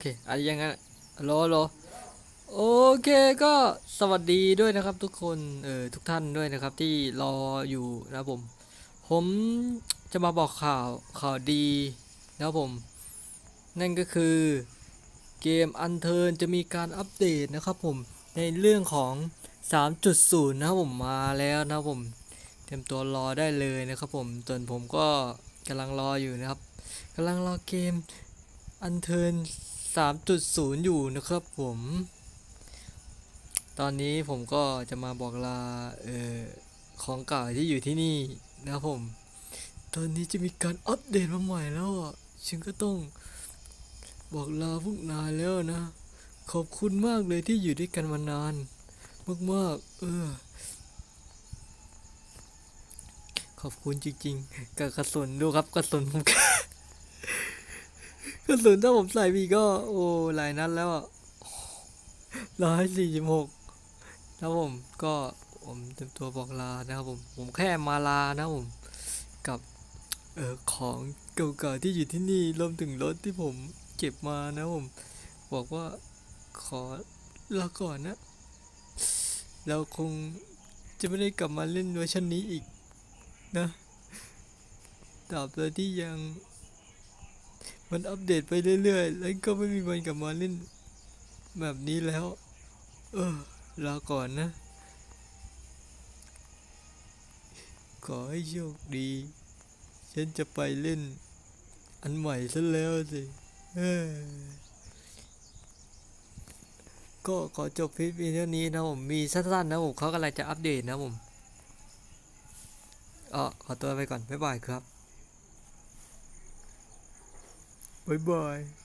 เคอันยังไงโลโลโอเคก็สวัสดีด้วยนะครับทุกคน เออทุกท่านด้วยนะครับที่รออยู่นะผม ผมจะมาบอกข่าวข่าวดีนะครับผม นั่นก็คือเกมอันเทิร์นจะมีการอัปเดตนะครับผม ในเรื่องของ 3.0 นะครับผมมาแล้วนะครับผม เตรียมตัวรอได้เลยนะครับผมส่วนผมก็กำลังรออยู่นะครับกำลังรอเกมอันเทิร์น 3.0 อยู่นะครับผม ตอนนี้ผมก็จะมาบอกลาเอ่อของเก่าที่อยู่ที่นี่นะครับผม ตอนนี้จะมีการอัปเดตมาใหม่แล้วอะฉันก็ต้องบอกลาพวกนายแล้วนะ ขอบคุณมากเลยที่อยู่ด้วยกันมานาน มากๆ เออ ขอบคุณจริงๆกับกระสุนดูครับกระสุนผมก ระสุนถ้าผมใส่พีก็ โอ้หลายนัดแล้วอะร้อยสี่สิบหกแล้วผมก็ผมเต็มตัวบอกลานะครับผม ผมแค่มาลานะผมกับเออของเก่าๆที่อยู่ที่นี่รวมถึงรถที่ผมเก็บมานะผม บอกว่าขอลาก่อนนะเราคงจะไม่ได้กลับมาเล่นเวอร์ชันนี้อีกนะตราบใดที่ยัง มันอัปเดตไปเรื่อยๆ แล้วก็ไม่มีวันกลับมาเล่น แบบนี้แล้ว เออลาก่อนนะ ขอให้โชคดี ฉันจะไปเล่น อันใหม่ซะแล้วสิก็ขอจบคลิปเพียงเท่านี้นะผม มีสั้นๆนะผมเขากำลังจะอัปเดตนะผมเออขอตัวไปก่อน บ๊ายบายครับ Bye-bye.